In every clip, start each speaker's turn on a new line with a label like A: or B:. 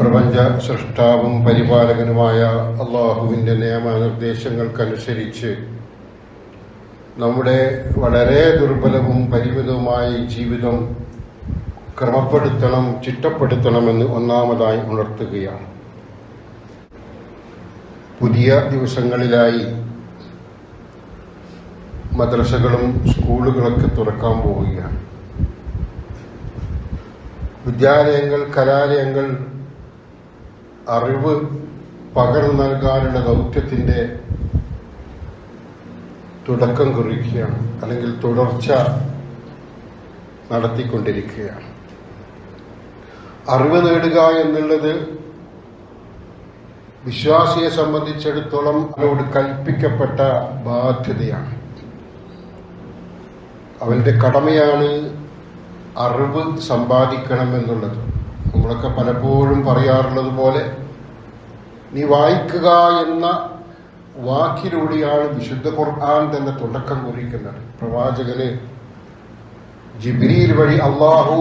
A: പ്രപഞ്ച സൃഷ്ടാവും പരിപാലകനുമായ അള്ളാഹുവിന്റെ നിയമനിർദ്ദേശങ്ങൾക്കനുസരിച്ച് നമ്മുടെ വളരെ ദുർബലവും പരിമിതവുമായ ജീവിതം ക്രമപ്പെടുത്തണം ചിട്ടപ്പെടുത്തണമെന്ന് ഒന്നാമതായി ഉണർത്തുകയാണ്. പുതിയ ദിവസങ്ങളിലായി മദ്രസകളും സ്കൂളുകളൊക്കെ തുറക്കാൻ പോവുകയാണ്. വിദ്യാലയങ്ങൾ കലാലയങ്ങൾ അറിവ് പകർന്നു നൽകാനുള്ള ദൗത്യത്തിന്റെ തുടക്കം കുറിക്കുകയാണ് അല്ലെങ്കിൽ തുടർച്ച നടത്തിക്കൊണ്ടിരിക്കുകയാണ്. അറിവ് നേടുക എന്നുള്ളത് വിശ്വാസിയെ സംബന്ധിച്ചിടത്തോളം അവനോട് കൽപ്പിക്കപ്പെട്ട ബാധ്യതയാണ്. അവന്റെ കടമയാണ് അറിവ് സമ്പാദിക്കണം എന്നുള്ളത് നമ്മളൊക്കെ പലപ്പോഴും പറയാറുള്ളത് പോലെ നീ വായിക്കുക എന്ന വാക്കിലൂടെയാണ് വിശുദ്ധ ഖുർആൻ തന്നെ തുടക്കം കുറിക്കുന്നത്. പ്രവാചകനെ ജിബിരിയിൽ വഴി അള്ളാഹു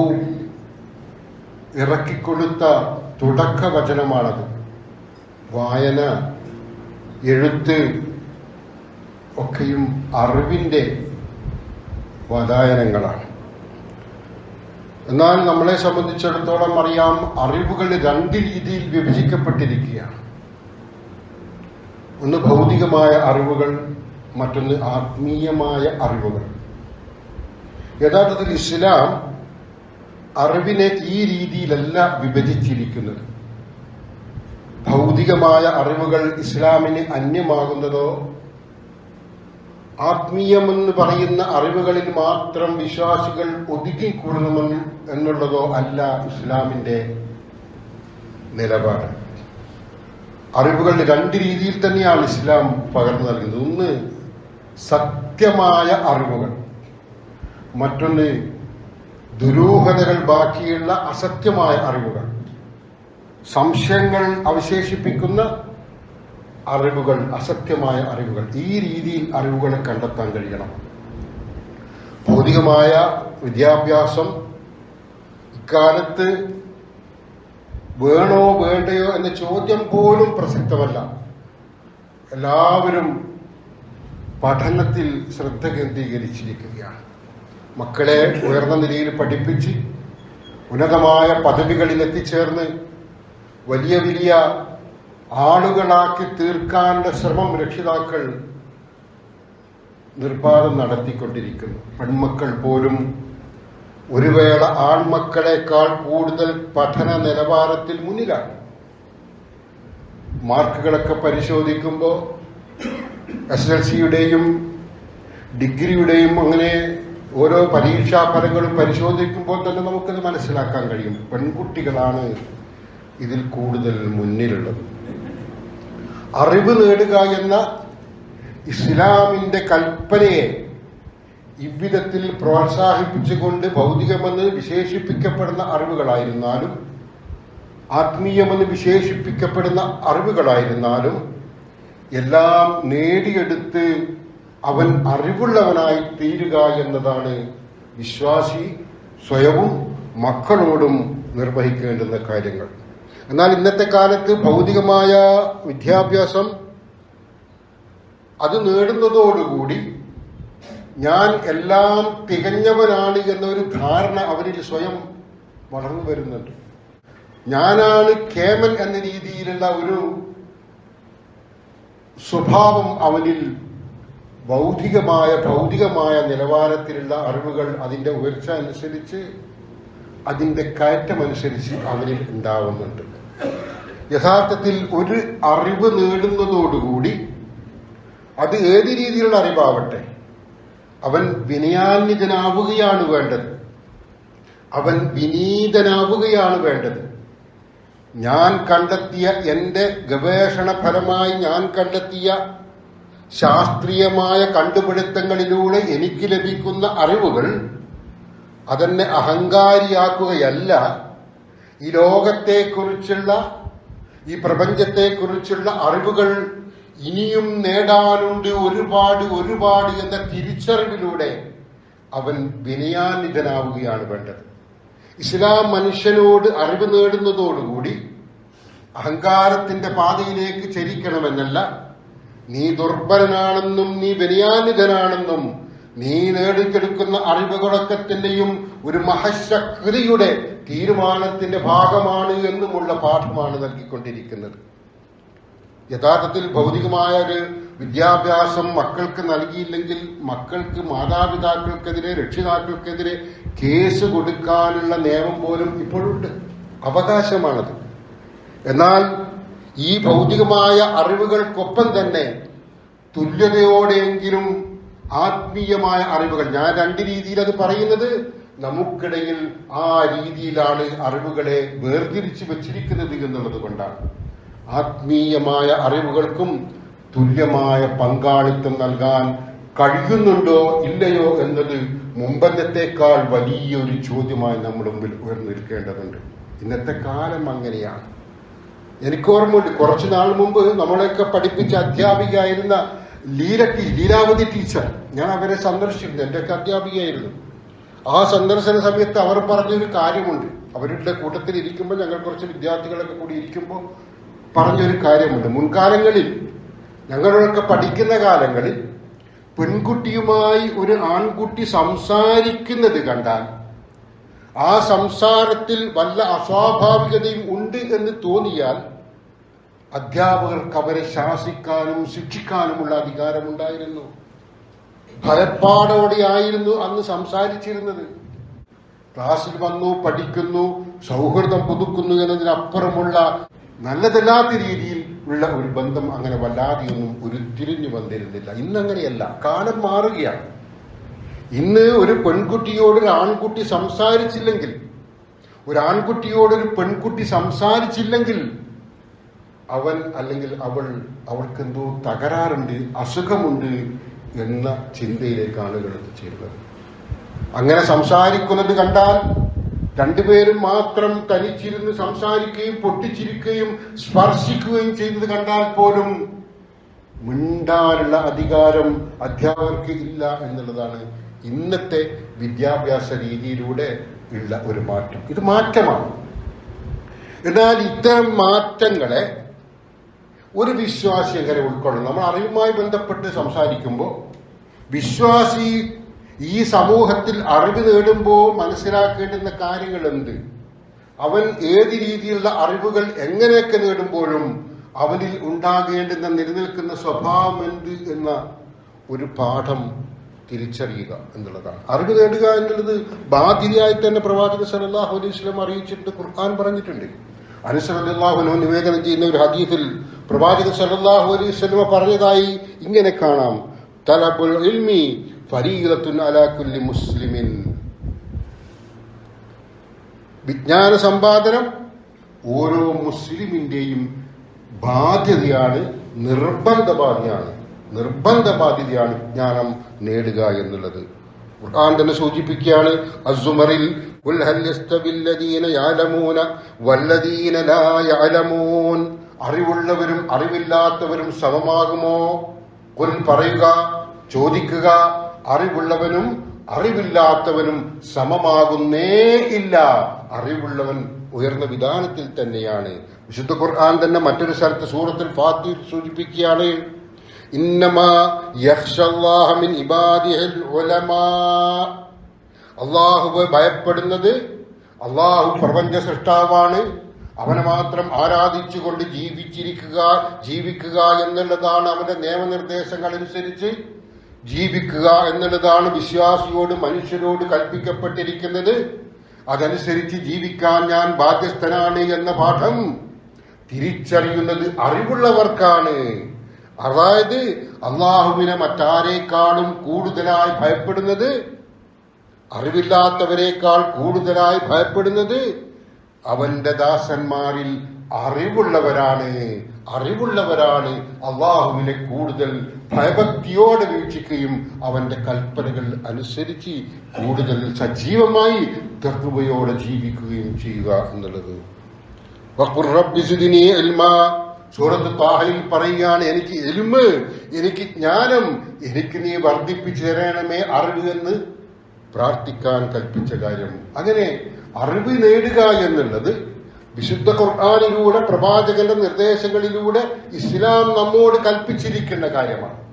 A: ഇറക്കിക്കൊടുത്ത തുടക്ക വചനമാണത് വായന എഴുത്ത് ഒക്കെയും അറിവിന്റെ വാതായനങ്ങളാണ്. എന്നാൽ നമ്മളെ സംബന്ധിച്ചിടത്തോളം അറിയാം അറിവുകൾ രണ്ട് രീതിയിൽ വിഭജിക്കപ്പെട്ടിരിക്കുകയാണ്. ഒന്ന് ഭൗതികമായ അറിവുകൾ മറ്റൊന്ന് ആത്മീയമായ അറിവുകൾ. യഥാർത്ഥത്തിൽ ഇസ്ലാം അറിവിനെ ഈ രീതിയിലല്ല വിഭജിച്ചിരിക്കുന്നത്. ഭൗതികമായ അറിവുകൾ ഇസ്ലാമിന് അന്യമാകുന്നതോ ആത്മീയമെന്ന് പറയുന്ന അറിവുകളിൽ മാത്രം വിശ്വാസികൾ ഒതുക്കിക്കൂടണമെന്ന് എന്നുള്ളതോ അല്ല ഇസ്ലാമിന്റെ നിലപാട്. അറിവുകൾ രണ്ട് രീതിയിൽ തന്നെയാണ് ഇസ്ലാം പകർന്നു നൽകുന്നത്. ഒന്ന് സത്യമായ അറിവുകൾ. മറ്റൊന്ന് ദുരൂഹതകൾ ബാക്കിയുള്ള അസത്യമായ അറിവുകൾ. സംശയങ്ങൾ അവശേഷിപ്പിക്കുന്ന അറിവുകൾ അസത്യമായ അറിവുകൾ ഈ രീതിയിൽ അറിവുകളെ കണ്ടെത്താൻ കഴിയണം. ഭൗതികമായ വിദ്യാഭ്യാസം ഇക്കാലത്ത് വേണോ വേണ്ടയോ എന്ന ചോദ്യം പോലും പ്രസക്തമല്ല. എല്ലാവരും പഠനത്തിൽ ശ്രദ്ധ കേന്ദ്രീകരിച്ചിരിക്കുകയാണ്. മക്കളെ ഉയർന്ന നിലയിൽ പഠിപ്പിച്ച് ഉന്നതമായ പദവികളിൽ എത്തിച്ചേർന്ന് വലിയ വലിയ ആളുകളാക്കി തീർക്കാനുള്ള ശ്രമം രക്ഷിതാക്കൾ നിർബാധം നടത്തിക്കൊണ്ടിരിക്കുന്നു. പെൺമക്കൾ പോലും ഒരു വേള ആൺമക്കളെക്കാൾ കൂടുതൽ പഠന നിലവാരത്തിൽ മുന്നിലാണ്. മാർക്കുകളൊക്കെ പരിശോധിക്കുമ്പോൾ എസ് എൽ സിയുടെയും ഡിഗ്രിയുടെയും അങ്ങനെ ഓരോ പരീക്ഷാ ഫലങ്ങളും പരിശോധിക്കുമ്പോൾ തന്നെ നമുക്കത് മനസ്സിലാക്കാൻ കഴിയും. പെൺകുട്ടികളാണ് ഇതിൽ കൂടുതൽ മുന്നിലുള്ളത്. അറിവ് നേടുക എന്ന ഇസ്ലാമിന്റെ കൽപ്പനയെ ഇவ்விധത്തിൽ പ്രോത്സാഹിപ്പിച്ചുകൊണ്ട് ഭൗതികമെന്ന് വിശേഷിപ്പിക്കപ്പെടുന്ന അറിവുകളായിരുന്നാലും ആത്മീയമെന്ന് വിശേഷിപ്പിക്കപ്പെടുന്ന അറിവുകളായിരുന്നാലും എല്ലാം നേടിയെടുത്ത് അവൻ അറിവുള്ളവനായി തീരുക എന്നതാണ് വിശ്വാസി സ്വയവും മക്കളോടും നിർവഹിക്കേണ്ടുന്ന കാര്യങ്ങൾ. എന്നാൽ ഇന്നത്തെ കാലത്ത് ഭൗതികമായ വിദ്യാഭ്യാസം അത് നേടുന്നതോടുകൂടി ഞാൻ എല്ലാം തികഞ്ഞവനാണ് എന്നൊരു ധാരണ അവരിൽ സ്വയം വളർന്നു വരുന്നുണ്ട്. ഞാനാണ് കേമൻ എന്ന രീതിയിലുള്ള ഒരു സ്വഭാവം അവനിൽ ഭൗതികമായ ഭൗതികമായ നിലവാരത്തിലുള്ള അറിവുകൾ അതിന്റെ ഉയർച്ച അനുസരിച്ച് അതിന്റെ കയറ്റമനുസരിച്ച് അവരിൽ ഉണ്ടാവുന്നുണ്ട്. യഥാർത്ഥത്തിൽ ഒരു അറിവ് നേടുന്നതോടുകൂടി അത് ഏത് രീതിയിലുള്ള അറിവാവട്ടെ അവൻ വിനയാന്വിതനാവുകയാണ് വേണ്ടത്. അവൻ വിനീതനാവുകയാണ് വേണ്ടത്. ഞാൻ കണ്ടെത്തിയ ഗവേഷണ ഫലമായി ഞാൻ കണ്ടെത്തിയ ശാസ്ത്രീയമായ കണ്ടുപിടുത്തങ്ങളിലൂടെ എനിക്ക് ലഭിക്കുന്ന അറിവുകൾ അതെന്നെ അഹങ്കാരിയാക്കുകയല്ല. ഈ ലോകത്തെക്കുറിച്ചുള്ള ഈ പ്രപഞ്ചത്തെക്കുറിച്ചുള്ള അറിവുകൾ ഇനിയും നേടാനുണ്ട് ഒരുപാട് ഒരുപാട് എന്ന തിരിച്ചറിവിലൂടെ അവൻ വിനയാനിതനാവുകയാണ് വേണ്ടത്. ഇസ്ലാം മനുഷ്യനോട് അറിവ് നേടുന്നതോടുകൂടി അഹങ്കാരത്തിന്റെ പാതയിലേക്ക് ചരിക്കണമെന്നല്ല നീ ദുർബലനാണെന്നും നീ ബനിയാനിതനാണെന്നും നീ നേടിക്കെടുക്കുന്ന അറിവുകളൊക്കത്തിന്റെയും ഒരു മഹശക്തിയുടെ തീരുമാനത്തിന്റെ ഭാഗമാണ് എന്നുമുള്ള പാഠമാണ് നൽകിക്കൊണ്ടിരിക്കുന്നത്. യഥാർത്ഥത്തിൽ ഭൗതികമായ ഒരു വിദ്യാഭ്യാസം മക്കൾക്ക് നൽകിയില്ലെങ്കിൽ മക്കൾക്ക് മാതാപിതാക്കൾക്കെതിരെ രക്ഷിതാക്കൾക്കെതിരെ കേസ് കൊടുക്കാനുള്ള നിയമം പോലും ഇപ്പോഴുണ്ട്. അവകാശമാണത്. എന്നാൽ ഈ ഭൗതികമായ അറിവുകൾക്കൊപ്പം തന്നെ തുല്യതയോടെയെങ്കിലും ആത്മീയമായ അറിവുകൾ. ഞാൻ രണ്ട് രീതിയിൽ അത് പറയുന്നത്. നമുക്കിടയിൽ ആ രീതിയിലാണ് അറിവുകളെ വേർതിരിച്ചു വച്ചിരിക്കുന്നത് എന്നുള്ളത് കൊണ്ടാണ്. ആത്മീയമായ അറിവുകൾക്കും തുല്യമായ പങ്കാളിത്തം നൽകാൻ കഴിയുന്നുണ്ടോ ഇല്ലയോ എന്നത് മുമ്പത്തേക്കാൾ വലിയൊരു ചോദ്യമായി നമ്മുടെ മുമ്പിൽ ഉയർന്നിരിക്കേണ്ടതുണ്ട് ഇന്നത്തെ കാലം അങ്ങനെയാണ്. എനിക്ക് ഓർമ്മയുണ്ട് കുറച്ചു നാൾ മുമ്പ് നമ്മളെയൊക്കെ പഠിപ്പിച്ച അധ്യാപികയായിരുന്ന ലീല ലീലാവതി ടീച്ചർ. ഞാൻ അവരെ സന്ദർശിച്ചിരുന്നു. എന്റെയൊക്കെ അധ്യാപികയായിരുന്നു. ആ സന്ദർശന സമയത്ത് അവർ പറഞ്ഞൊരു കാര്യമുണ്ട്. അവരുടെ കൂട്ടത്തിൽ ഇരിക്കുമ്പോൾ ഞങ്ങൾ കുറച്ച് വിദ്യാർത്ഥികളൊക്കെ കൂടി ഇരിക്കുമ്പോൾ പറഞ്ഞൊരു കാര്യമുണ്ട്. മുൻകാലങ്ങളിൽ ഞങ്ങളൊക്കെ പഠിക്കുന്ന കാലങ്ങളിൽ പെൺകുട്ടിയുമായി ഒരു ആൺകുട്ടി സംസാരിക്കുന്നത് കണ്ടാൽ ആ സംസാരത്തിൽ വല്ല അസ്വാഭാവികതയും ഉണ്ട് എന്ന് തോന്നിയാൽ അധ്യാപകർക്ക് അവരെ ശാസിക്കാനും ശിക്ഷിക്കാനുമുള്ള അധികാരമുണ്ടായിരുന്നു. ഭയപ്പാടോടെയായിരുന്നു അന്ന് സംസാരിച്ചിരുന്നത്. ക്ലാസ്സിൽ വന്നു പഠിക്കുന്നു സൗഹൃദം പുതുക്കുന്നു എന്നതിനപ്പുറമുള്ള നല്ലതല്ലാത്ത രീതിയിൽ ഉള്ള ഒരു ബന്ധം അങ്ങനെ വല്ലാതെയൊന്നും ഉരുത്തിരിഞ്ഞു വന്നിരുന്നില്ല. ഇന്നങ്ങനെയല്ല. കാലം മാറുകയാണ്. ഇന്ന് ഒരു പെൺകുട്ടിയോട് ഒരു ആൺകുട്ടി സംസാരിച്ചില്ലെങ്കിൽ ഒരു ആൺകുട്ടിയോട് ഒരു പെൺകുട്ടി സംസാരിച്ചില്ലെങ്കിൽ അവൻ അല്ലെങ്കിൽ അവൾ അവൾക്ക് എന്തോ തകരാറുണ്ട് അസുഖമുണ്ട് എന്ന ചിന്തയിലേക്കാണ് ആളുകൾ എത്തിച്ചേരുന്നത് അങ്ങനെ സംസാരിക്കുന്നത് കണ്ടാൽ രണ്ടുപേരും മാത്രം തനിച്ചിരുന്ന് സംസാരിക്കുകയും പൊട്ടിച്ചിരിക്കുകയും സ്പർശിക്കുകയും ചെയ്തത് കണ്ടാൽ പോലും മിണ്ടാനുള്ള അധികാരം അധ്യാപകർക്ക് ഇല്ല എന്നുള്ളതാണ് ഇന്നത്തെ വിദ്യാഭ്യാസ രീതിയിലൂടെ ഉള്ള ഒരു മാറ്റം. ഇത് മാറ്റമാണ്. എന്നാൽ ഇത്തരം മാറ്റങ്ങളെ ഒരു വിശ്വാസി എങ്ങനെ ഉൾക്കൊള്ളണം നമ്മൾ അറിവുമായി ബന്ധപ്പെട്ട് സംസാരിക്കുമ്പോൾ വിശ്വാസി ഈ സമൂഹത്തിൽ അറിവ് നേടുമ്പോൾ മനസ്സിലാക്കേണ്ടുന്ന കാര്യങ്ങൾ എന്ത് അവൻ ഏത് രീതിയിലുള്ള അറിവുകൾ എങ്ങനെയൊക്കെ നേടുമ്പോഴും അവനിൽ ഉണ്ടാകേണ്ടുന്ന നിലനിൽക്കുന്ന സ്വഭാവം എന്ത് എന്ന ഒരു പാഠം തിരിച്ചറിയുക എന്നുള്ളതാണ്. അറിവ് നേടുക എന്നുള്ളത് ബാധ്യതയായി തന്നെ പ്രവാചക സല്ലല്ലാഹു അലൈഹി വസല്ലം അറിയിച്ചിട്ടുണ്ട് ഖുർആൻ പറഞ്ഞിട്ടുണ്ട്. അനുസലാഹുനോ നിവേദനം ചെയ്യുന്ന ഒരു ഹദീഫിൽ പ്രവാചകൻ സല്ലല്ലാഹു അലൈഹി സ്വലമ പറഞ്ഞതായി ഇങ്ങനെ കാണാം. തലബുൽ ഇൽമി ഫരീദത്തുൻ അലാ കുല്ലി മുസ്ലിമിൻ. വിജ്ഞാന സമ്പാദനം ഓരോ മുസ്ലിമിന്റെയും ബാധ്യതയാണ് നിർബന്ധ ബാധ്യതയാണ് നിർബന്ധ ബാധ്യതയാണ് വിജ്ഞാനം നേടുക എന്നുള്ളത്. ഖുർആൻ തന്നെ സൂചിപ്പിക്കുകയാണ് അസുമറിൽ "ഖുൽ ഹൽ യഅലമൂന വല്ലദീന ലാ യഅലമൂൻ അറിവുള്ളവരും അറിവില്ലാത്തവരും സമമാകുമോ? ഖുൽ പറയുക ചോദിക്കുക അറിവുള്ളവനും അറിവില്ലാത്തവനും സമമാകുന്നേ ഇല്ല. അറിവുള്ളവൻ ഉയർന്ന വിധാനത്തിൽ തന്നെയാണ്. വിശുദ്ധ ഖുർആൻ തന്നെ മറ്റൊരു സ്ഥലത്ത് സൂറത്തിൽ ഫാത്തി സൂചിപ്പിക്കുകയാണ് അള്ളാഹുവെ ഭയപ്പെടുന്നത് അള്ളാഹു പ്രപഞ്ച സൃഷ്ടാവാണ്. അവനെ മാത്രം ആരാധിച്ചുകൊണ്ട് ജീവിച്ചിരിക്കുക ജീവിക്കുക എന്നുള്ളതാണ് അവന്റെ നിയമനിർദ്ദേശങ്ങൾ അനുസരിച്ച് ജീവിക്കുക എന്നുള്ളതാണ് വിശ്വാസിയോട് മനുഷ്യരോട് കൽപ്പിക്കപ്പെട്ടിരിക്കുന്നത്. അതനുസരിച്ച് ജീവിക്കാൻ ഞാൻ ബാധ്യസ്ഥനാണ് എന്ന പാഠം തിരിച്ചറിയുന്നത് അറിവുള്ളവർക്കാണ്. അതായത് അള്ളാഹുവിനെ മറ്റാരേക്കാളും കൂടുതലായി ഭയപ്പെടുന്നത്? അറിവില്ലാത്തവരെക്കാൾ കൂടുതലായി ഭയപ്പെടുന്നത്? അവന്റെ ദാസന്മാരിൽ അറിവുള്ളവരാണ്. അറിവുള്ളവരാണ് അള്ളാഹുവിനെ കൂടുതൽ ഭയഭക്തിയോടെ വീക്ഷിക്കുകയും അവന്റെ കൽപ്പനകൾ അനുസരിച്ച് കൂടുതൽ സജീവമായി തത്വയോടെ ജീവിക്കുകയും ചെയ്യുക എന്നുള്ളത്. സൂറത്ത് താഹയിൽ പറയുകയാണ് എനിക്ക് എലുമ് എനിക്ക് ജ്ഞാനം എനിക്ക് നീ വർദ്ധിപ്പിച്ചു തരണമേ അറിവ് എന്ന് പ്രാർത്ഥിക്കാൻ കൽപ്പിച്ച കാര്യം. അങ്ങനെ അറിവ് നേടുക എന്നുള്ളത് വിശുദ്ധ ഖുർആാനിലൂടെ പ്രവാചകന്റെ നിർദ്ദേശങ്ങളിലൂടെ ഇസ്ലാം നമ്മോട് കൽപ്പിച്ചിരിക്കുന്ന കാര്യമാണ്.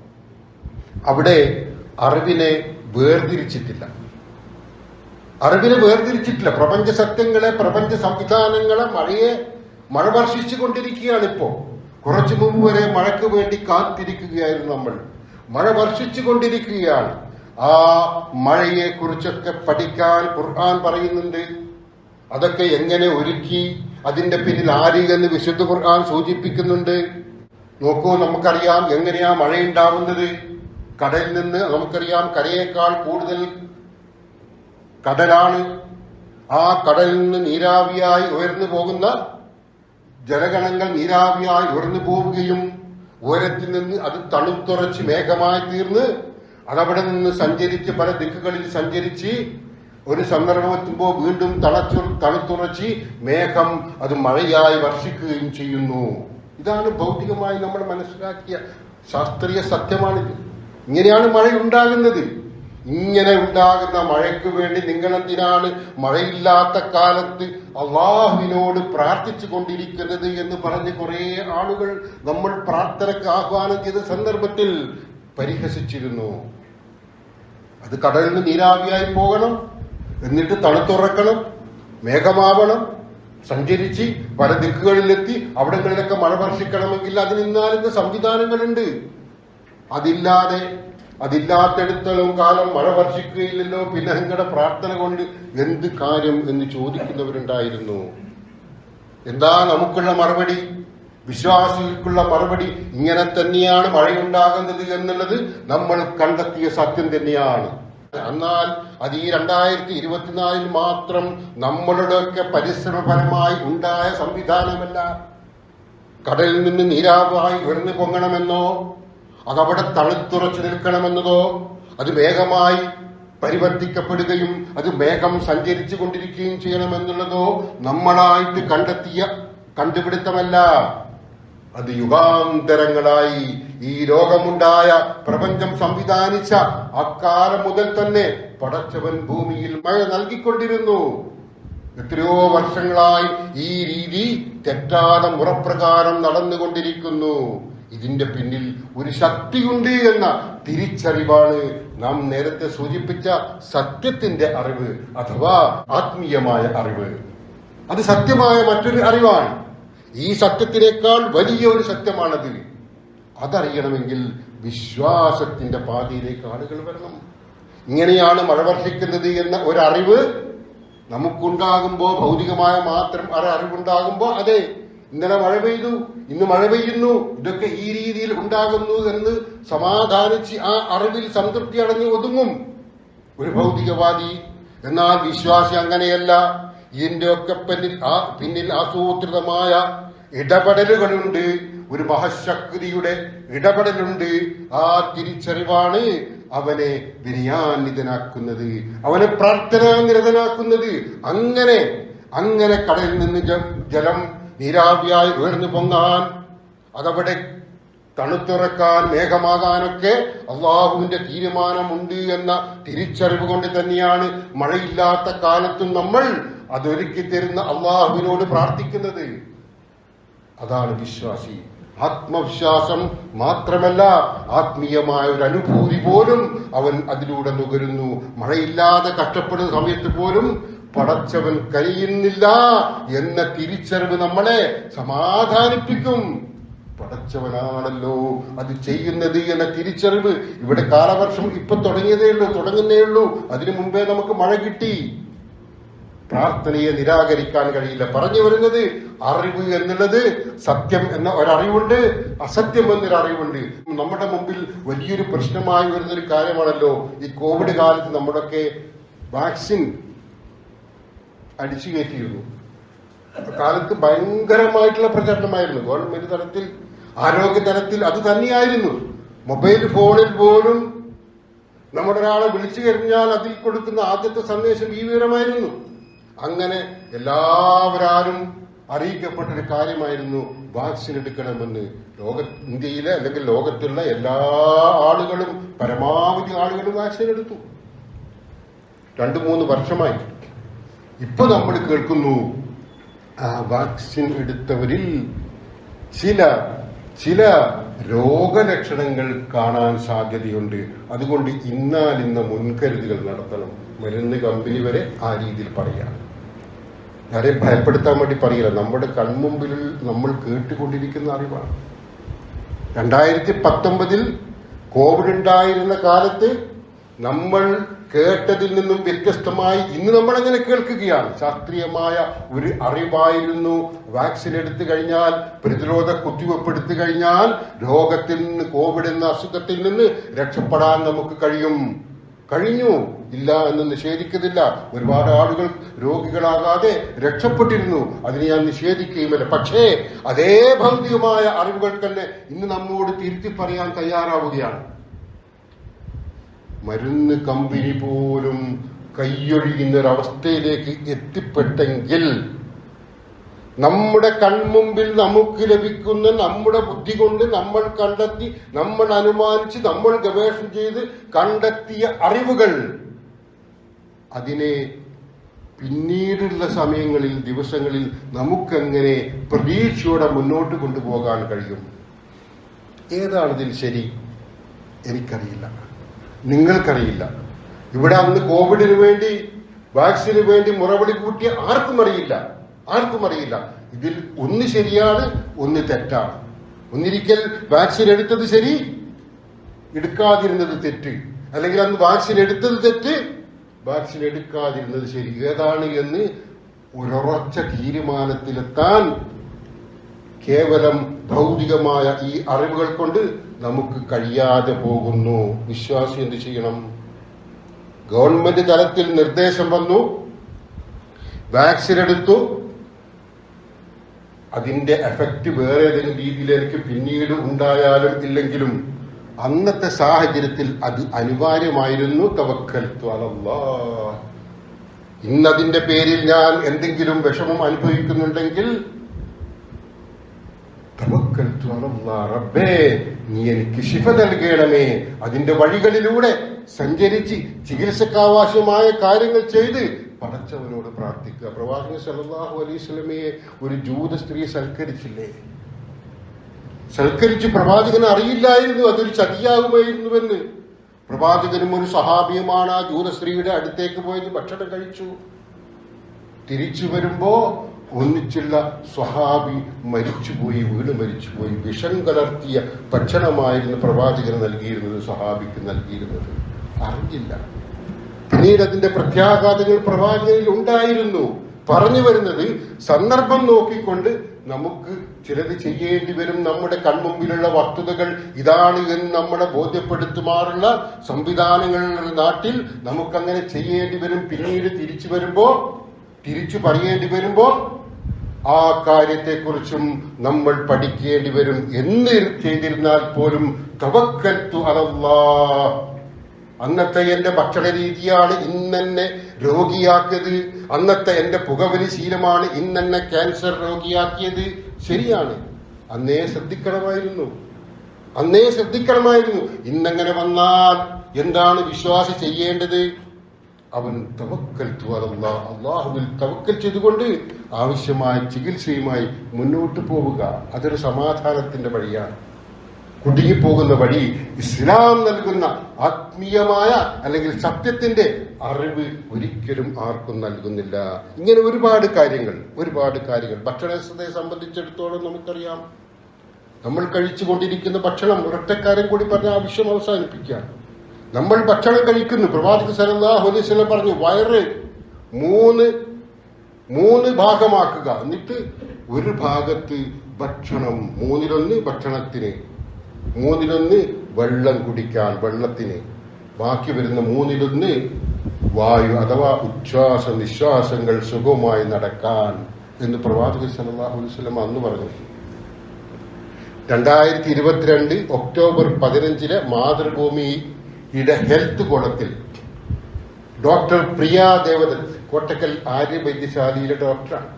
A: അവിടെ അറിവിനെ വേർതിരിച്ചിട്ടില്ല. അറിവിനെ വേർതിരിച്ചിട്ടില്ല. പ്രപഞ്ച സത്യങ്ങളെ പ്രപഞ്ച സംവിധാനങ്ങളെ മഴയെ മഴ വർഷിച്ചു കൊണ്ടിരിക്കുകയാണ് ഇപ്പോ കുറച്ചു മുമ്പ് വരെ മഴയ്ക്ക് വേണ്ടി കാത്തിരിക്കുകയായിരുന്നു നമ്മൾ. മഴ വർഷിച്ചു കൊണ്ടിരിക്കുകയാണ്. ആ മഴയെ കുറിച്ചൊക്കെ പഠിക്കാൻ ഖുർആൻ പറയുന്നുണ്ട്. അതൊക്കെ എങ്ങനെ ഒരുക്കി അതിന്റെ പിന്നിൽ ആര് എന്ന് വിശുദ്ധ ഖുർആൻ സൂചിപ്പിക്കുന്നുണ്ട്. നോക്കൂ നമുക്കറിയാം എങ്ങനെയാ മഴ ഉണ്ടാവുന്നത് കടലിൽ നിന്ന് നമുക്കറിയാം കരയേക്കാൾ കൂടുതൽ കടലാണ്. ആ കടലിൽ നിന്ന് നീരാവിയായി ഉയർന്നു പോകുന്ന ജലഗണങ്ങൾ നീരാവിയായി ഉയർന്നു പോവുകയും ഉയരത്തിൽ നിന്ന് അത് തണുത്തുറച്ച് മേഘമായി തീർന്ന് അതവിടെ നിന്ന് സഞ്ചരിച്ച് പല ദിക്കുകളിൽ സഞ്ചരിച്ച് ഒരു സന്ദർഭം എത്തുമ്പോൾ വീണ്ടും തണച്ചു തണുത്തുറച്ച് മേഘം അത് മഴയായി വർഷിക്കുകയും ചെയ്യുന്നു. ഇതാണ് ഭൗതികമായി നമ്മൾ മനസ്സിലാക്കിയ ശാസ്ത്രീയ സത്യമാണിത്. ഇങ്ങനെയാണ് മഴ ഉണ്ടാകുന്നത് ഇങ്ങനെ ഉണ്ടാകുന്ന മഴയ്ക്ക് വേണ്ടി നിങ്ങൾ എന്തിനാണ് മഴയില്ലാത്ത കാലത്ത് അള്ളാഹുവിനോട് പ്രാർത്ഥിച്ചു കൊണ്ടിരിക്കുന്നത് എന്ന് പറഞ്ഞ് കുറെ ആളുകൾ നമ്മൾ പ്രാർത്ഥനയ്ക്ക് ആഹ്വാനം ചെയ്ത സന്ദർഭത്തിൽ പരിഹസിച്ചിരുന്നു. അത് കടലിന് നീരാവിയായി പോകണം എന്നിട്ട് തണുത്തുറക്കണം മേഘമാവണം സഞ്ചരിച്ച് പല ദിക്കുകളിലെത്തി അവിടങ്ങളിലൊക്കെ മഴ വർഷിക്കണമെങ്കിൽ അതിന് ഇന്നാലിന്റെ സംവിധാനങ്ങളുണ്ട്. അതില്ലാതെ അതില്ലാത്തടുത്തോളം കാലം മഴ വർഷിക്കുകയില്ലല്ലോ. പിന്നെ നിങ്ങളുടെ പ്രാർത്ഥന കൊണ്ട് എന്ത് കാര്യം എന്ന് ചോദിക്കുന്നവരുണ്ടായിരുന്നു? എന്താ നമുക്കുള്ള മറുപടി? വിശ്വാസികൾക്കുള്ള മറുപടി ഇങ്ങനെ തന്നെയാണ് മഴയുണ്ടാകുന്നത് എന്നുള്ളത് നമ്മൾ കണ്ടെത്തിയ സത്യം തന്നെയാണ്. എന്നാൽ അത് ഈ രണ്ടായിരത്തി ഇരുപത്തിനാലിൽ മാത്രം നമ്മളുടെയൊക്കെ പരിശ്രമപരമായി ഉണ്ടായ സംവിധാനമല്ല. കടലിൽ നിന്ന് നീരാവായി ഉയർന്നു പൊങ്ങണമെന്നോ അതവിടെ തണുത്തുറച്ചു നിൽക്കണമെന്നതോ അത് വേഗമായി പരിവർത്തിക്കപ്പെടുകയും അത് വേഗം സഞ്ചരിച്ചു കൊണ്ടിരിക്കുകയും ചെയ്യണമെന്നുള്ളതോ നമ്മളായിട്ട് കണ്ടെത്തിയ കണ്ടുപിടുത്തമല്ല. അത് യുഗാന്തരങ്ങളായി ഈ ലോകമുണ്ടായ പ്രപഞ്ചം സംവിധാനിച്ച അക്കാലം മുതൽ തന്നെ പടച്ചവൻ ഭൂമിയിൽ മഴ നൽകിക്കൊണ്ടിരുന്നു. എത്രയോ വർഷങ്ങളായി ഈ രീതി തെറ്റാതെ മുറപ്രകാരം നടന്നുകൊണ്ടിരിക്കുന്നു. ഇതിന്റെ പിന്നിൽ ഒരു ശക്തിയുണ്ട് എന്ന തിരിച്ചറിവാണ് നാം നേരത്തെ സൂചിപ്പിച്ച സത്യത്തിന്റെ അറിവ് അഥവാ ആത്മീയമായ അറിവ്. അത് സത്യമായ മറ്റൊരു അറിവാണ്. ഈ സത്യത്തിനേക്കാൾ വലിയ ഒരു സത്യമാണത്. അതറിയണമെങ്കിൽ വിശ്വാസത്തിന്റെ പാതയിലേക്ക് ആളുകൾ വരണം. ഇങ്ങനെയാണ് മഴ വർഷിക്കുന്നത് എന്ന ഒരറിവ് നമുക്കുണ്ടാകുമ്പോ ഭൗതികമായ മാത്രം അറിവുണ്ടാകുമ്പോ അതെ ഇന്നലെ മഴ പെയ്തു ഇന്ന് മഴ പെയ്യുന്നു ഇതൊക്കെ ഈ രീതിയിൽ ഉണ്ടാകുന്നു എന്ന് സമാധാനിച്ച് ആ അറിവിൽ സംതൃപ്തി അടഞ്ഞു ഒതുങ്ങും ഒരു ഭൗതികവാദി. എന്നാൽ വിശ്വാസി അങ്ങനെയല്ല. ഇതിന്റെ ഒക്കെ പിന്നിൽ ആ പിന്നിൽ ആസൂത്രിതമായ ഇടപെടലുകളുണ്ട്. ഒരു മഹശക്തിയുടെ ഇടപെടലുണ്ട്. ആ തിരിച്ചറിവാണ് അവനെ വിനയാന്വിതനാക്കുന്നത്. അവനെ പ്രാർത്ഥനാനിരതനാക്കുന്നത്. അങ്ങനെ അങ്ങനെ കടലിൽ നിന്ന് ജലം നീരാവിയായി ഉയർന്നു പൊങ്ങാൻ അതവിടെ തണുത്തിറക്കാൻ മേഘമാകാനൊക്കെ അള്ളാഹുവിന്റെ തീരുമാനമുണ്ട് എന്ന തിരിച്ചറിവ് കൊണ്ട് തന്നെയാണ് മഴയില്ലാത്ത കാലത്തും നമ്മൾ അതൊരുക്കി തരുന്ന അള്ളാഹുവിനോട് പ്രാർത്ഥിക്കുന്നത്. അതാണ് വിശ്വാസി. ആത്മവിശ്വാസം മാത്രമല്ല ആത്മീയമായ ഒരു അനുഭൂതി പോലും അവൻ അതിലൂടെ നുകരുന്നു. മഴയില്ലാതെ കഷ്ടപ്പെടുന്ന സമയത്ത് പോലും പടച്ചവൻ കഴിയുന്നില്ല എന്ന തിരിച്ചറിവ് നമ്മളെ സമാധാനിപ്പിക്കും. പടച്ചവനാണല്ലോ അത് ചെയ്യുന്നത് എന്ന തിരിച്ചറിവ് ഇവിടെ കാലവർഷം ഇപ്പൊ തുടങ്ങിയതേ ഉള്ളൂ തുടങ്ങുന്നേ ഉള്ളൂ. അതിനു മുമ്പേ നമുക്ക് മഴ കിട്ടി. പ്രാർത്ഥനയെ നിരാകരിക്കാൻ കഴിയില്ല. പറഞ്ഞു വരുന്നത് അറിവ് എന്നുള്ളത് സത്യം എന്ന ഒരറിവുണ്ട് അസത്യം എന്നൊരു അറിവുണ്ട് നമ്മുടെ മുമ്പിൽ വലിയൊരു പ്രശ്നമായി വരുന്ന ഒരു കാര്യമാണല്ലോ ഈ കോവിഡ് കാലത്ത് നമ്മുടെയൊക്കെ വാക്സിൻ അടിച്ചു കയറ്റിയിരുന്നു. കാലത്ത് ഭയങ്കരമായിട്ടുള്ള പ്രചരണമായിരുന്നു. ഗവൺമെന്റ് തലത്തിൽ ആരോഗ്യ തലത്തിൽ അത് തന്നെയായിരുന്നു. മൊബൈൽ ഫോണിൽ പോലും നമ്മുടെ ഒരാളെ വിളിച്ചു കഴിഞ്ഞാൽ അതിൽ കൊടുക്കുന്ന ആദ്യത്തെ സന്ദേശം ഈ വിവരമായിരുന്നു. അങ്ങനെ എല്ലാവരും അറിയിക്കപ്പെട്ട ഒരു കാര്യമായിരുന്നു വാക്സിൻ എടുക്കണമെന്ന്. ലോക ഇന്ത്യയിലെ അല്ലെങ്കിൽ ലോകത്തുള്ള എല്ലാ ആളുകളും പരമാവധി ആളുകളും വാക്സിൻ എടുത്തു. രണ്ടു മൂന്ന് വർഷമായി. ഇപ്പൊ നമ്മൾ കേൾക്കുന്നു ആ വാക്സിൻ എടുത്തവരിൽ ചില ചില രോഗലക്ഷണങ്ങൾ കാണാൻ സാധ്യതയുണ്ട്. അതുകൊണ്ട് ഇന്നാലിന്ന മുൻകരുതലുകൾ നടത്തണം. മരുന്ന് കമ്പനി വരെ ആ രീതിയിൽ പറയാം ആരെയും ഭയപ്പെടുത്താൻ വേണ്ടി പറയില്ല. നമ്മുടെ കൺമുമ്പിൽ നമ്മൾ കേട്ടുകൊണ്ടിരിക്കുന്ന അറിവാണ്. രണ്ടായിരത്തി പത്തൊമ്പതിൽ കോവിഡ് ഉണ്ടായിരുന്ന കാലത്ത് നമ്മൾ കേട്ടതിൽ നിന്നും വ്യത്യസ്തമായി ഇന്ന് നമ്മൾ അങ്ങനെ കേൾക്കുകയാണ്. ശാസ്ത്രീയമായ ഒരു അറിവായിരുന്നു. വാക്സിൻ എടുത്തു കഴിഞ്ഞാൽ പ്രതിരോധ കുത്തിവെപ്പ് എടുത്തു കഴിഞ്ഞാൽ രോഗത്തിൽ നിന്ന് കോവിഡ് എന്ന അസുഖത്തിൽ നിന്ന് രക്ഷപ്പെടാൻ നമുക്ക് കഴിയും. കഴിഞ്ഞു. ഇല്ല എന്ന് നിഷേധിക്കുന്നില്ല ഒരുപാട് ആളുകൾ രോഗികളാകാതെ രക്ഷപ്പെട്ടിരുന്നു. അതിനെ ഞാൻ നിഷേധിക്കുകയുമല്ല. പക്ഷേ അതേ ഭൗതികമായ അറിവുകൾ തന്നെ ഇന്ന് നമ്മോട് തിരുത്തി പറയാൻ തയ്യാറാവുകയാണ്. മരുന്ന് കമ്പനി പോലും കൈയൊഴിയുന്ന ഒരവസ്ഥയിലേക്ക് എത്തിപ്പെട്ടെങ്കിൽ നമ്മുടെ കൺമുമ്പിൽ നമുക്ക് ലഭിക്കുന്ന നമ്മുടെ ബുദ്ധി കൊണ്ട് നമ്മൾ കണ്ടെത്തി നമ്മൾ അനുമാനിച്ച് നമ്മൾ ഗവേഷണം ചെയ്ത് കണ്ടെത്തിയ അറിവുകൾ അതിനെ പിന്നീടുള്ള സമയങ്ങളിൽ ദിവസങ്ങളിൽ നമുക്കെങ്ങനെ പ്രതീക്ഷയോടെ മുന്നോട്ട് കൊണ്ടുപോകാൻ കഴിയും? ഏതാണതിൽ ശരി? എനിക്കറിയില്ല. നിങ്ങൾക്കറിയില്ല. ഇവിടെ അന്ന് കോവിഡിന് വേണ്ടി വാക്സിന് വേണ്ടി മുറവിളി കൂട്ടിയ ആർക്കും അറിയില്ല. ആർക്കും അറിയില്ല. ഇതിൽ ഒന്ന് ശരിയാണ് ഒന്ന് തെറ്റാണ്. ഒന്നിരിക്കൽ വാക്സിൻ എടുത്തത് ശരി എടുക്കാതിരുന്നത് തെറ്റ്. അല്ലെങ്കിൽ അന്ന് വാക്സിൻ എടുത്തത് തെറ്റ് വാക്സിൻ എടുക്കാതിരുന്നത് ശരി. ഏതാണ് എന്ന് ഒരൊറച്ച തീരുമാനത്തിലെത്താൻ കേവലം ഭൗതികമായ ഈ അറിവുകൾ കൊണ്ട് നമുക്ക് കഴിയാതെ പോകുന്നു. വിശ്വാസി എന്ത് ചെയ്യണം? ഗവൺമെന്റ് തലത്തിൽ നിർദ്ദേശം വന്നു. വാക്സിൻ എടുത്തു. അതിന്റെ എഫക്റ്റ് വേറെ ഏതെങ്കിലും രീതിയിൽ എനിക്ക് പിന്നീട് ഉണ്ടായാലും ഇല്ലെങ്കിലും അന്നത്തെ സാഹചര്യത്തിൽ അത് അനിവാര്യമായിരുന്നു. തവക്കൽ ഇന്നതിന്റെ പേരിൽ ഞാൻ എന്തെങ്കിലും വിഷമം അനുഭവിക്കുന്നുണ്ടെങ്കിൽ തവക്കൽത്തു അലല്ലാ. റബ്ബേ നീ എനിക്ക് ശിഫ നൽകണമേ. അതിന്റെ വഴികളിലൂടെ സഞ്ചരിച്ച് ചികിത്സക്കാവശ്യമായ കാര്യങ്ങൾ ചെയ്ത് പടച്ചവനോട് പ്രാർത്ഥിക്കുക. പ്രവാചകൻ സല്ലല്ലാഹു അലൈഹി സ്വലമയെ ഒരു ജൂത സ്ത്രീ സൽക്കരിച്ചില്ലേ? സൽക്കരിച്ച് പ്രവാചകന് അറിയില്ലായിരുന്നു അതൊരു ചതിയാകുമായിരുന്നുവെന്ന്. പ്രവാചകനും ഒരു സഹാബിയുമാണ് ആ ജൂത സ്ത്രീയുടെ അടുത്തേക്ക് പോയത് ഭക്ഷണം കഴിച്ചു. തിരിച്ചു വരുമ്പോ ഒന്നിച്ചുള്ള സ്വഹാബി മരിച്ചുപോയി വീട് മരിച്ചുപോയി വിഷം കലർത്തിയ ഭക്ഷണമായിരുന്നു പ്രവാചകൻ നൽകിയിരുന്നത് സ്വഹാബിക്ക് നൽകിയിരുന്നത്. അറിഞ്ഞില്ല. പിന്നീട് അതിന്റെ പ്രത്യാഘാതങ്ങൾ പ്രവാചകനിൽ ഉണ്ടായിരുന്നു. പറഞ്ഞു വരുന്നത് സന്ദർഭം നോക്കിക്കൊണ്ട് നമുക്ക് ചിലത് ചെയ്യേണ്ടി വരും. നമ്മുടെ കൺമുമ്പിലുള്ള വസ്തുതകൾ ഇതാണ് എന്ന് നമ്മളെ ബോധ്യപ്പെടുത്തുമാറുള്ള സംവിധാനങ്ങളുടെ നാട്ടിൽ നമുക്കങ്ങനെ ചെയ്യേണ്ടി വരും. പിന്നീട് തിരിച്ചു വരുമ്പോ തിരിച്ചു പറയേണ്ടി വരുമ്പോ ആ കാര്യത്തെക്കുറിച്ചും നമ്മൾ പഠിക്കേണ്ടി വരും എന്ന് ചെയ്തിരുന്നാൽ പോലും തവക്കത്തു അതല്ലാ അന്നത്തെ എന്റെ ഭക്ഷണ രീതിയാണ് ഇന്നെന്നെ രോഗിയാക്കിയത്. അന്നത്തെ എന്റെ പുകവലി ശീലമാണ് ഇന്നെന്നെ ക്യാൻസർ രോഗിയാക്കിയത്. ശരിയാണ്. അന്നേ ശ്രദ്ധിക്കണമായിരുന്നു. അന്നേ ശ്രദ്ധിക്കണമായിരുന്നു. ഇന്നങ്ങനെ വന്നാൽ എന്താണ് വിശ്വാസി ചെയ്യേണ്ടത്? അവൻ തവക്കൽ തുവറല്ല അള്ളാഹുവിൽ തവക്കൽ ചെയ്തുകൊണ്ട് ആവശ്യമായ ചികിത്സയുമായി മുന്നോട്ട് പോവുക. അതൊരു സമാധാനത്തിന്റെ വഴിയാണ്. കുടുങ്ങിപ്പോകുന്ന വഴി ഇസ്ലാം നൽകുന്ന ആത്മീയമായ അല്ലെങ്കിൽ സത്യത്തിന്റെ അറിവ് ഒരിക്കലും ആർക്കും നൽകുന്നില്ല. ഇങ്ങനെ ഒരുപാട് കാര്യങ്ങൾ ഒരുപാട് കാര്യങ്ങൾ. ഭക്ഷണത്തെ സംബന്ധിച്ചിടത്തോളം നമുക്കറിയാം. നമ്മൾ കഴിച്ചുകൊണ്ടിരിക്കുന്ന ഭക്ഷണം ഒരൊറ്റക്കാരൻ കൂടി പറഞ്ഞ ആവശ്യം അവസാനിപ്പിക്കാം നമ്മൾ ഭക്ഷണം കഴിക്കുന്നു. പ്രവാചക വസല്ലം പറഞ്ഞു വയറ് മൂന്ന് മൂന്ന് ഭാഗമാക്കുക. എന്നിട്ട് ഒരു ഭാഗത്ത് ഭക്ഷണം മൂന്നിലൊന്ന് ഭക്ഷണത്തിന് മൂന്നിലൊന്ന് വെള്ളം കുടിക്കാൻ വെള്ളത്തിന്. ബാക്കി വരുന്ന മൂന്നിലൊന്ന് വായു അഥവാ ഉച്ഛ്വാസ നിശ്വാസങ്ങൾ സുഖമായി നടക്കാൻ എന്ന് പ്രവാചക വസല്ലം അന്ന് പറഞ്ഞു. രണ്ടായിരത്തി ഇരുപത്തിരണ്ട് ഒക്ടോബർ പതിനഞ്ചിന് മാതൃഭൂമിയുടെ ഹെൽത്ത് കോളത്തിൽ ഡോക്ടർ പ്രിയ ദേവദൻ കോട്ടക്കൽ ആര്യ വൈദ്യശാലയിലെ ഡോക്ടറാണ്.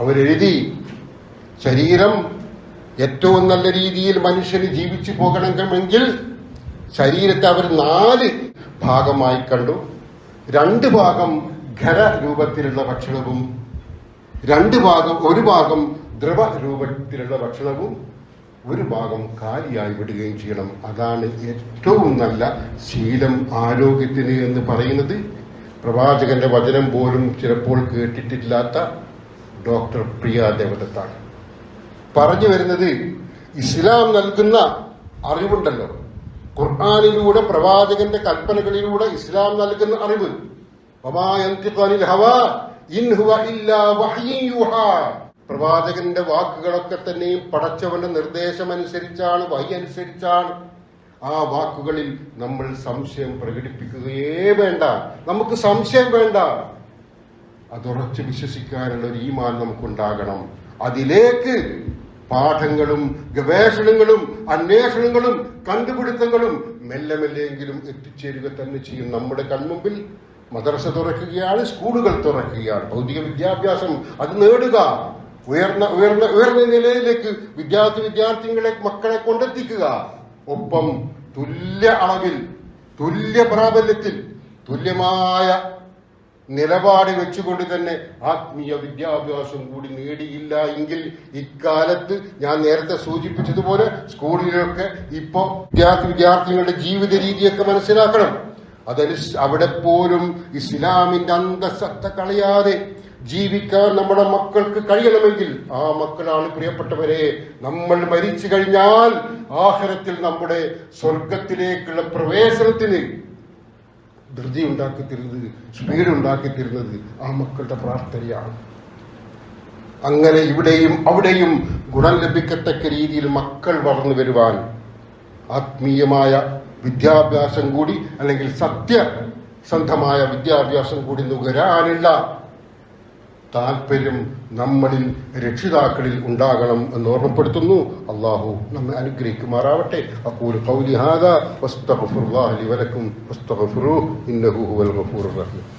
A: അവരെഴുതി ശരീരം ഏറ്റവും നല്ല രീതിയിൽ മനുഷ്യന് ജീവിച്ചു പോകണമെങ്കിൽ ശരീരത്തെ അവർ നാല് ഭാഗമായി കണ്ടു. രണ്ട് ഭാഗം ഖര രൂപത്തിലുള്ള ഭക്ഷണവും രണ്ട് ഭാഗം ഒരു ഭാഗം ദ്രവ രൂപത്തിലുള്ള ഭക്ഷണവും ഒരു ഭാഗം കാലിയായി വിടുകയും ചെയ്യണം. അതാണ് ഏറ്റവും നല്ല ശീലം ആരോഗ്യത്തിന് എന്ന് പറയുന്നത്. പ്രവാചകന്റെ വചനം പോലും ചിലപ്പോൾ കേട്ടിട്ടില്ലാത്ത ഡോക്ടർ പ്രിയ ദേവദത്താണ്. പറഞ്ഞു വരുന്നത് ഇസ്ലാം നൽകുന്ന അറിവുണ്ടല്ലോ. ഖുർആാനിലൂടെ പ്രവാചകന്റെ കൽപ്പനകളിലൂടെ ഇസ്ലാം നൽകുന്ന അറിവ്. ഹവാ ഇൻ ഹുവ ഇല്ലാ. പ്രവാചകന്റെ വാക്കുകളൊക്കെ തന്നെയും പടച്ചവന്റെ നിർദ്ദേശമനുസരിച്ചാണ് വൈ അനുസരിച്ചാണ് ആ വാക്കുകളിൽ നമ്മൾ സംശയം പ്രകടിപ്പിക്കുകയേ വേണ്ട. നമുക്ക് സംശയം വേണ്ട. അതുറച്ച് വിശ്വസിക്കാനുള്ള ഒരു ഈമാൻ നമുക്കുണ്ടാകണം. അതിലേക്ക് പാഠങ്ങളും ഗവേഷണങ്ങളും അന്വേഷണങ്ങളും കണ്ടുപിടുത്തങ്ങളും മെല്ലെ മെല്ലെങ്കിലും എത്തിച്ചേരുക തന്നെ ചെയ്യും. നമ്മുടെ കൺമുമ്പിൽ മദ്രസ തുറക്കുകയാണ് സ്കൂളുകൾ തുറക്കുകയാണ്. ഭൗതിക വിദ്യാഭ്യാസം അത് നേടുക. ഉയർന്ന ഉയർന്ന ഉയർന്ന നിലയിലേക്ക് വിദ്യാർത്ഥി വിദ്യാർത്ഥികളെ മക്കളെ കൊണ്ടെത്തിക്കുക. ഒപ്പം തുല്യ അളവിൽ തുല്യ പ്രാബല്യത്തിൽ തുല്യമായ നിലപാട് വെച്ചുകൊണ്ട് തന്നെ ആത്മീയ വിദ്യാഭ്യാസം കൂടി നേടിയില്ല എങ്കിൽ ഇക്കാലത്ത് ഞാൻ നേരത്തെ സൂചിപ്പിച്ചതുപോലെ സ്കൂളിലൊക്കെ ഇപ്പോ വിദ്യാർത്ഥി വിദ്യാർത്ഥികളുടെ ജീവിത രീതിയൊക്കെ മനസ്സിലാക്കണം. അതനുസ അവിടെ പോലും ഇസ്ലാമിന്റെ അന്തസത്ത കളയാതെ ജീവിക്കാൻ നമ്മുടെ മക്കൾക്ക് കഴിയണമെങ്കിൽ ആ മക്കളാണ് പ്രിയപ്പെട്ടവരെ നമ്മൾ മരിച്ചു കഴിഞ്ഞാൽ ആഹരത്തിൽ നമ്മുടെ സ്വർഗത്തിലേക്കുള്ള പ്രവേശനത്തിന് ധൃതി ഉണ്ടാക്കി തരുന്നത് സ്പീഡ് ഉണ്ടാക്കി തരുന്നത് ആ മക്കളുടെ പ്രാർത്ഥനയാണ്. അങ്ങനെ ഇവിടെയും അവിടെയും ഗുണം ലഭിക്കത്തക്ക രീതിയിൽ മക്കൾ വളർന്നു വരുവാൻ ആത്മീയമായ വിദ്യാഭ്യാസം കൂടി അല്ലെങ്കിൽ സത്യസന്ധമായ വിദ്യാഭ്യാസം കൂടി നുകരാനുള്ള താല്പര്യം നമ്മളിൽ രക്ഷിതാക്കളിൽ ഉണ്ടാകണം എന്ന് ഓർമ്മപ്പെടുത്തുന്നു. അള്ളാഹു നമ്മെ അനുഗ്രഹിക്കുമാറാവട്ടെ. അക്കൂൽ കൗലി ഹാദാ വസ്തഗ്ഫിറുല്ലാഹി വലക്കും വസ്തഗ്ഫിറൂഹു ഇന്നഹു ഹുവൽ റഹീം.